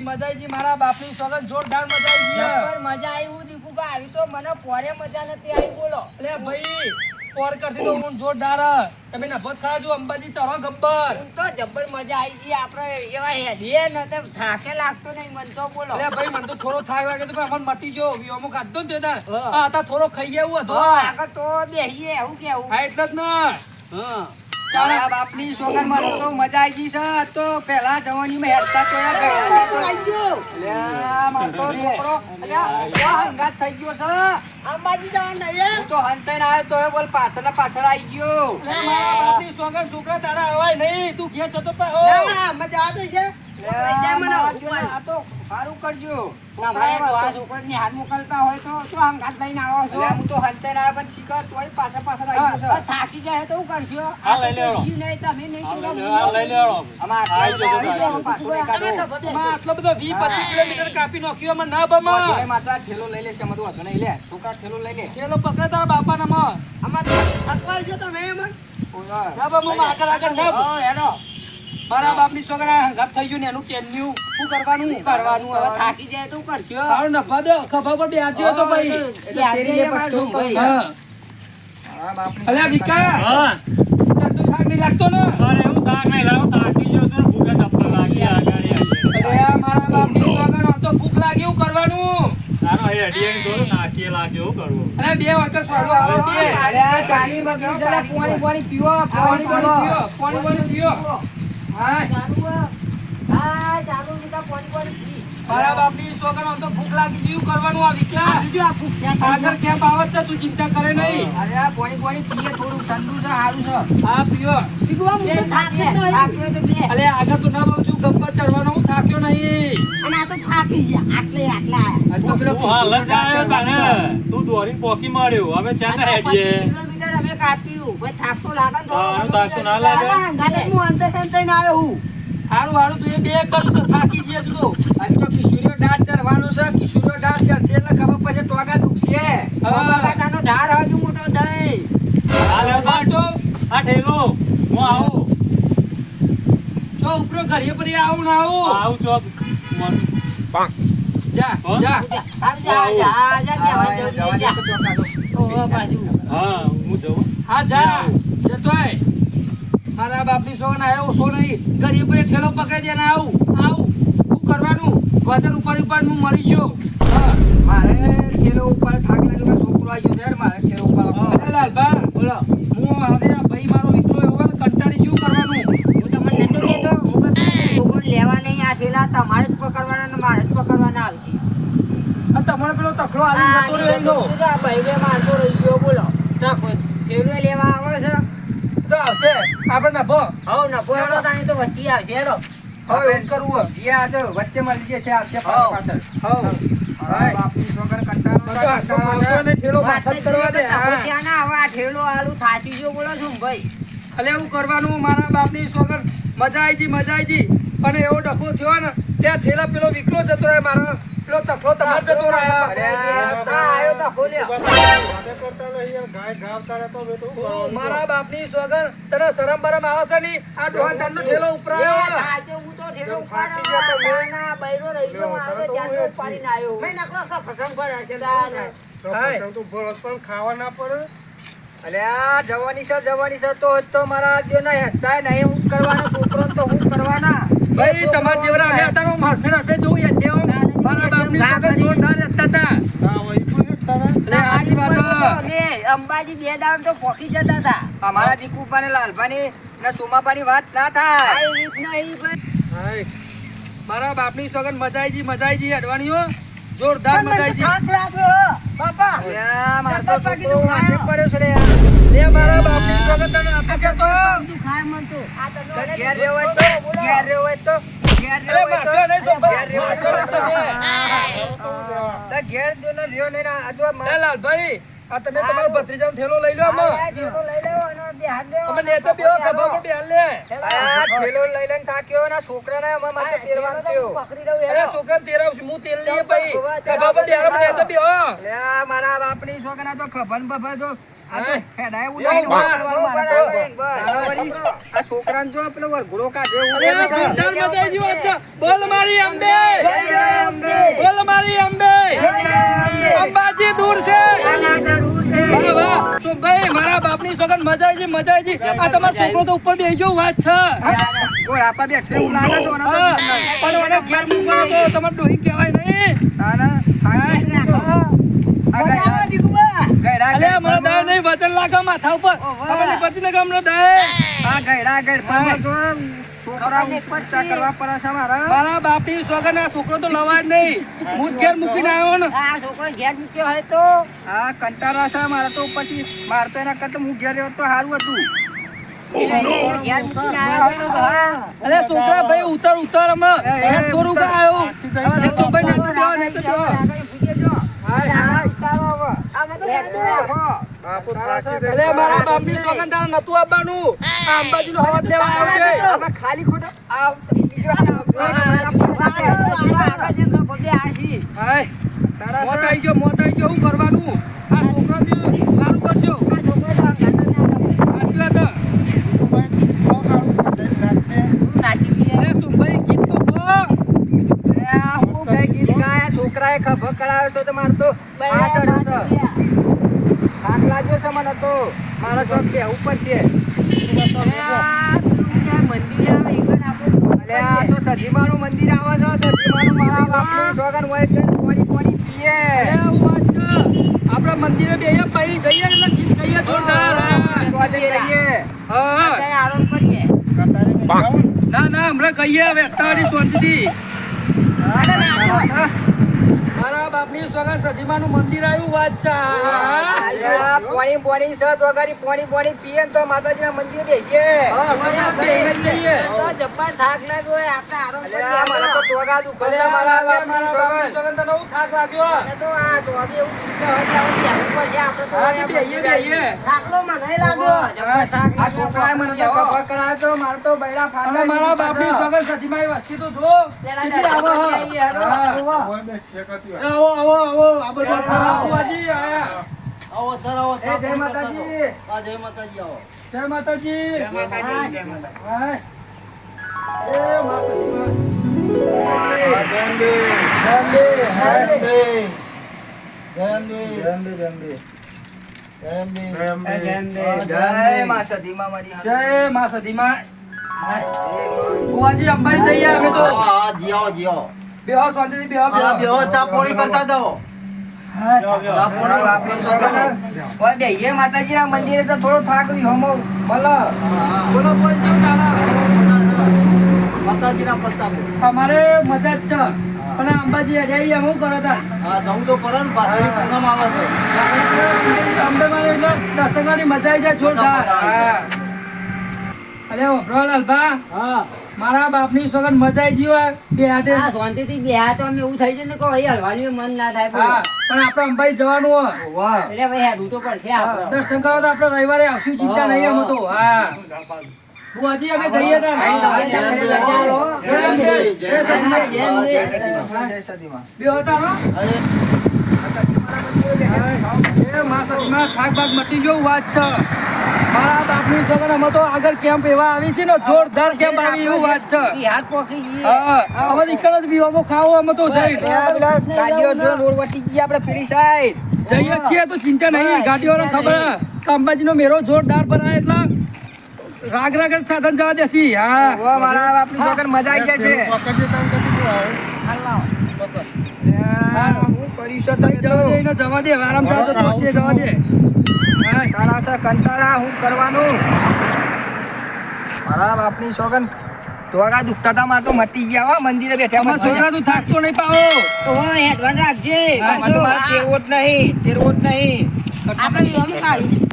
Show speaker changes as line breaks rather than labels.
મજાઈજી મજાઈજી મારા બાપની સોગંદ જોરદાર મજાઈજી
જબ્બર મજા આવી હું દીકુભા આવી તો મને પોરે મજા નથી આવી બોલો.
અલે ભાઈ પોર કરતી તો હું જોરદાર. હ. તમે નભત ખરા જો અંબાજી ચરો ગબ્બર.
હું તો જબ્બર મજા આવી ગઈ આપણે એવા હેલીએ ને તેમ થાકે લાગતો નહીં મન તો બોલો.
અલે ભાઈ મને તો થોડો થાક લાગે તો ભાઈ અમન મટી જો વિયોમો ખાધો ને તે આ હતા થોડો ખાઈ ગયા
તો.
હતો
આગળ તો બેહીએ એવું કેવું.
હા એટલે જ ને.
હા. તારા બાપની સોગન મને તો મજા આવી ગઈ છે. તો પહેલા જવાનીમાં હેડતા તો યાર ગયા તો આવી ગયો લ્યા, મારો તો છોકરો હંગાત થઈ ગયો છે.
અંબાજી જવાનું નહીં
તો તો હંતાઈને આવ્યો તો બોલ પાછળ પાછળ આવી ગયો.
મારા બાપની સોગંદ છોકરા તારા હવાય નહીં. તું ઘેર જતો પા
મજા આવે છે. આ તો સારું કરજો
તમારે તો. આ છોકરાને હાથ મોકલતા હોય તો શું હંગાત લઈને આવો છો?
હું તો હંતાઈને આવ્યો પણ શીખર તોય પાછળ પાછળ આવી
હા, થાકી જાય તો શું કરશો?
હા, લઈ.
નહીં, તમે નહીં
આ.
છે આટલા બધા
તમે છે.
કિલોમીટર કાપી નાખ્યો એમાં ના બમા.
નહીં, માત્ર થેલો લઈ લેશે એમાં તો વાંધો નહીં. લે છોકરા થેલો લઈ લે.
ચેલો પકડે તારા બાપાના માં.
ઓય.
ના બમા આગળ આગળ ના. મારા બાપની છોકરા હંગાત થઈ ગયું ને એનું ટેન્યુ. શું કરવાનું?
કરવાનું? હવે થાકી જાય તો શું કરશો
તારો નફા દો ખભા પર બેસ્યો તો ભાઈ.
એટલે તેરી એ
હા.
મારા બાપની
અલ્યા વિકાસ.
હા.
તો થાક નહીં લાગતો ને.
અરે હું તાક નહીં લાવું, તાકી ગયો છું ભૂખે ચપ્પલ લાગી આગળ આવી.
મારા બાપની છોકરા તો ભૂખ લાગે એવું કરવાનું.
તારો એ અડિયાની દોરો નાકીએ લાગે એવું કરવું.
અરે બે વખત સ્વાડો આવે બે
અરે ચાલી બગડી છે લે, પોણી પોણી પીવો
પાણી
પાણી પીવો
પાણી પાણી પીઓ.
ચાલુ ચાલુ.
મારા છોકરા તો ભૂખ લાગી છે કરવાનું આ વિકાસ આગળ કેમ આવત છે તું ચિંતા કરે નહીં.
અરે આ પોણી પોણી પીએ થોડું ઠંડુ છે સારું છે.
હા પીઓ.
બે થાકે, થાક્યો તો બે.
અલે આગળ તો ના છું ગબ્બર ચડવાનો હું થાક્યો નહીં.
અને આ તો થાકી ગયા. આટલે આટલા.
આજ તો પેલો
તું હાલ જ આવ્યો તાણે. તું દોરીને પોકી માર્યો. હવે ચાને હેડીએ.
અમે કાપ્યું. ભાઈ થાક તો લાગે ને.
હા, આનું થાક તો ના લાગે.
સારું સારું તું એ બે કરું તો થાકી જઈએ તું તો
આજ તો કિશોરીઓ દાંત ચડવાનો છે કિશોરીઓ દાંત ચડશે એટલે ખબર પછી ટોગા દુખશે
બાબા કાકાનો ઢાર હજુ મોટો થઈ
હાલ હવે
બાટો
આ ઠેલો હું આવો
જો ઉપરો ઘરે પર આવું ના આવું
આવું ચોક મન-
જા
જા
જા
જા જા, જા, જા,
જા
જા,
જા
જા,
દે તો ટોગા દો.
ઓહો, પાછું.
હા હું જઉં.
હા જા. જતોય. મારા બાપની સોન આવ્યો નહીં ઘરે પર ઠેલો પકડી દે ને આવું. આવું. શું કરવાનું? વજન ઉપર ઉપર હું મરી ગયો.
મારે ઠેલો ઉપર થાક લાગ્યો છોકરો આવી ગયો છે મારે ઠેલો ઉપર
અરે બોલો. હું હવે ભાઈ મારો એકલો એવો ને કંટાળી જેવું કરવાનું.
હું તમને નતો કહેતો, હું છોકરો લેવા નહીં આ થેલા તમારે જ પકડવાના ને મારે જ પકડવાના આવશે.
તમારે પેલો
તકડો
આવી જતો રહ્યો એનો.
લીધો આ ભાઈને મારતો રહી ગયો, બોલો. નાખો. થેલું લેવા આવે છે
તો આવશે. આપણે નભો
હવ નફો એનો તાની તો વચ્ચે આવશે હેડો.
હવે જ કરવું હોય.
જીયા તો વચ્ચે મળી જશે આવશે. પાછળ.
હવ.
બાપની કંટાળો
જ
નફો આ
સોગર. મજા આવી મજા આવી પણ એવો ડખો થયો ને ત્યાં ઠેલા પેલો વિકલો જતો રહે મારો પેલો તખલો તમાર જતો
અરે
રહ્યો
આ
આ આયો તો ખોલ્યો.
મારા બાપની સોગર તને શરમ બરમ આવે છે ની આ ડોહા ચાંદનો ઠેલો ઉપરાયો.
આજે હું તો થેલો ઉપાડવા ના બૈરો રહી ગયો મારો તો ચાંદલો ઉપાડીને આવ્યો મેં નકરો સો ફસંગ પર હશે તાને.
હાય.
અલે અલ્યા જવાની છે જવાની છે તો તો મારા જો ના હેઠતા નહીં હું કરવાનો છોકરો તો હું કરવાના.
ભાઈ તમાર જેવડા અમે હતા ને આપે જવું યડ્યો મારા બાપની સોગર જોરદાર રહેતા હતા. વાતો
અંબાજી બે તો પોકી જતા હતા.
અમારા દીકુપા ને લાલભાની ને સોમાપાની વાત ના થાય.
મારા બાપની સોગર મજા આવી જી મજા આવી અડવાણીઓ જોરદાર મજા આવી જી
અલે આ મારો તો છોકરો પડ્યો છે લે
લે મારા બાપની સોગર તને
તો
મને
ઘેર રહ્યો હોય તો ઘેર ઘેર તો.
લાલભાઈ આ તમે તમારો ભત્રીજાનો થેલો લઈ લો આમાં.
આ થેલો લઈ લેવો અને બે હાથ લેવો.
અમે નેચે બેહો ખભા પર બેહાલ લે.
આ લઈ લઈને થાક્યો ને છોકરાને અમારા માટે તેરવાનું થયો.
અરે છોકરા તેરાવશું હું તેલ લઈએ ભાઈ ખભા પર બેહાલ અમે બેહો.
લે મારા બાપની છોકરા તો ખભન બભા તો છોકરાને જો પેલો વરઘોડો કાઢ્યો એવું
અરે
બોલે છે.
જોરદાર મજા આવી ગઈ વાત છે. બોલ મારી અંબે.
જય જય અંબે.
બોલ મારી અંબે.
જય જય અંબે.
અંબાજી દૂર છે. મારા બાપની સોગન મજા આવી મજા આવી આ તમારો છોકરો તો ઉપર બેસી ગયો વાત છે.
આપણા બેઠે એવું લાગે છે,
હા, પણ મને ઘેર મૂકવાનો તો તમારે ડોહી કહેવાય નહીં.
ના, ના, થાકી ગયું તો. આ ગયડા- ગયડા
અલે મને
ગયડ
દય નહીં વચન લાગે માથા ઉપર ખબર નહીં પડતી ને કે અમને દય
આ ગયડા ગયડ ફરવા તો છોકરા ઊંચા કરવા પડે છે મારા.
મારા બાપની સોગન છોકરો તો લવાય જ નહીં હું જ ઘેર મૂકીને આવ્યો ને
આ છોકરો ઘેર મૂક્યો હોય તો
આ કંટાળા છે મારા તો ઉપરથી મારે તો એના કરતા હું ઘેર રહ્યો તો સારું હતું
એને ઘેર મૂકીને આવ્યો હોય તો હા.
અરે છોકરા ભાઈ ઉતર ઉતર અમે થોડું આવ્યું અલે મારા બાપની સોગન તારે નતું આપવાનું. આ અંબાજીનો હવાજ લેવા આવ્યો છે.
ખાલી ખોટો આ બીજો આ
આગળ જે તો બધે આશી.
હાય.
તારા
મોત આવી ગયો મોત આવી ગયો શું કરવાનું? આ કરજો.
છોકરો ને આમ
સાચી વાત હે.
હું છોકરાએ ખભો કરાવ્યો છો તો મારે તો આ ચડ્યો થાક લાગ્યો છે મને તો. મારો ચોક બેહવું
ઉપર છે મંદિર આવે
અલે આ તો સધીમાનું મંદિર આવે છે સધીમાનું મારા બાપની સોગન હોય છે પાણી પાણી પીએ.
અરે વાત છે. આપણે મંદિરે બે પછી જઈએ એટલે ગીત કહીએ જોરદાર.
હા, તો આજે
હા.
કરીએ.
ના ના હમણાં કહીએ હવે અત્યારે શાંતિથી
ના.
મારા બાપની સોગન સધીમાનું મંદિર આવ્યું વાત છે.
પોણી પોણી સત તો પોણી પોણી પીએ તો માતાજીના મંદિરે.
તો જબ્બર થાક લાગ્યો હોય આપણે આરોપ
મને તો ટોગા દુખે છે મારા બાપની
બાપની
સોગન
સોગન બહુ થાક લાગ્યો
તો આ એવું તો
તે
તો તો મારે તો
બાપની સોગન સધીમાની વસ્તી તો જો. આવે.
આવો આવો આવો આ બધું અત્યારે આવો.
બાપુજી આયા.
આવો અત્યારે આવો
એ જય માતાજી.
આ જય માતાજી આવો.
જય માતાજી.
માતાજી.
એ.
જય મા સદીમાં મારી હાથ.
જય મા સધીમા બુવાજી અંબાજી જઈએ અમે તો.
હા જીઓ આવો જી આવો.
બેહો શાંતિથી બેહો
આ બેહો ચા પોણી કરતા જાઓ માતાજી પોણી
માતાજીના મંદિરે તો થોડો થાક વિહોમો ભલે
બોલો બોલ જો
માતાજીના પ્રતાપે
અમારે મજા જ છે પણ આ અંબાજી એમ હું કરો તાર
હા જવું તો ને ભાદરી પૂનમ આવે છે
અંબે મારે એટલે દર્શનવાની મજા આવી જાય જોરદાર હા. અરે ઓભરો લાલભા. મારા બાપની સોગન મજા આવી ગઈ હોય બે હાથે.
આ શાંતિથી બે તો અમે એવું થઈ જાય ને કે અહીં હલવાનું મન ના થાય
હા પણ આપણે અંબાઈ જવાનું હોય.
વાહ.
એટલે ભાઈ હેડવું તો પડશે
છે
આપણે.
દર્શન કરો તો આપણે રવિવારે આવશું ચિંતા નહીં અમે તો. હા. બુવાજી અમે જઈએ
સદીમાં.
બે હતા હો? એ માં સતીમા થાક ભાગ મટી ગયો વાત છે. મારા બાપની સગન અમે તો આગળ કેમ્પ એવા આવી છે ને જોરદાર કેમ્પ આવી એવું વાત છે.
ઈ હાથ પોખી ગઈ
હા અમે દીકરો જ બીવામાં ખાવો અમે તો જઈ.
પેલા પેલા ગાડીઓ જો રોડ વટી ગઈ આપણે પેલી સાઈડ
જઈએ છીએ તો ચિંતા નહીં ગાડીઓને ખબર અંબાજીનો મેરો જોરદાર બનાવે એટલા રાગ રાગ સાધન જવા દેસી હા.
ઓ મારા બાપની સોગન મજા આવી જશે. છે છે તમે
જવા દે એને જવા દે આરામ જાજો દોશીએ જવા દે.
તારા છે કંટાળા હું કરવાનું? મારા બાપની સોગન ટોગા દુખતા હતા મારે તો મટી ગયા હો મંદિરે બેઠા
અમારા છોકરા તું થાકતો નહીં પાવો
તો હેડવાન રાખજે.
હા,
મને તો મારે તેરવો જ નહીં તેરવો જ નહીં.
આપણે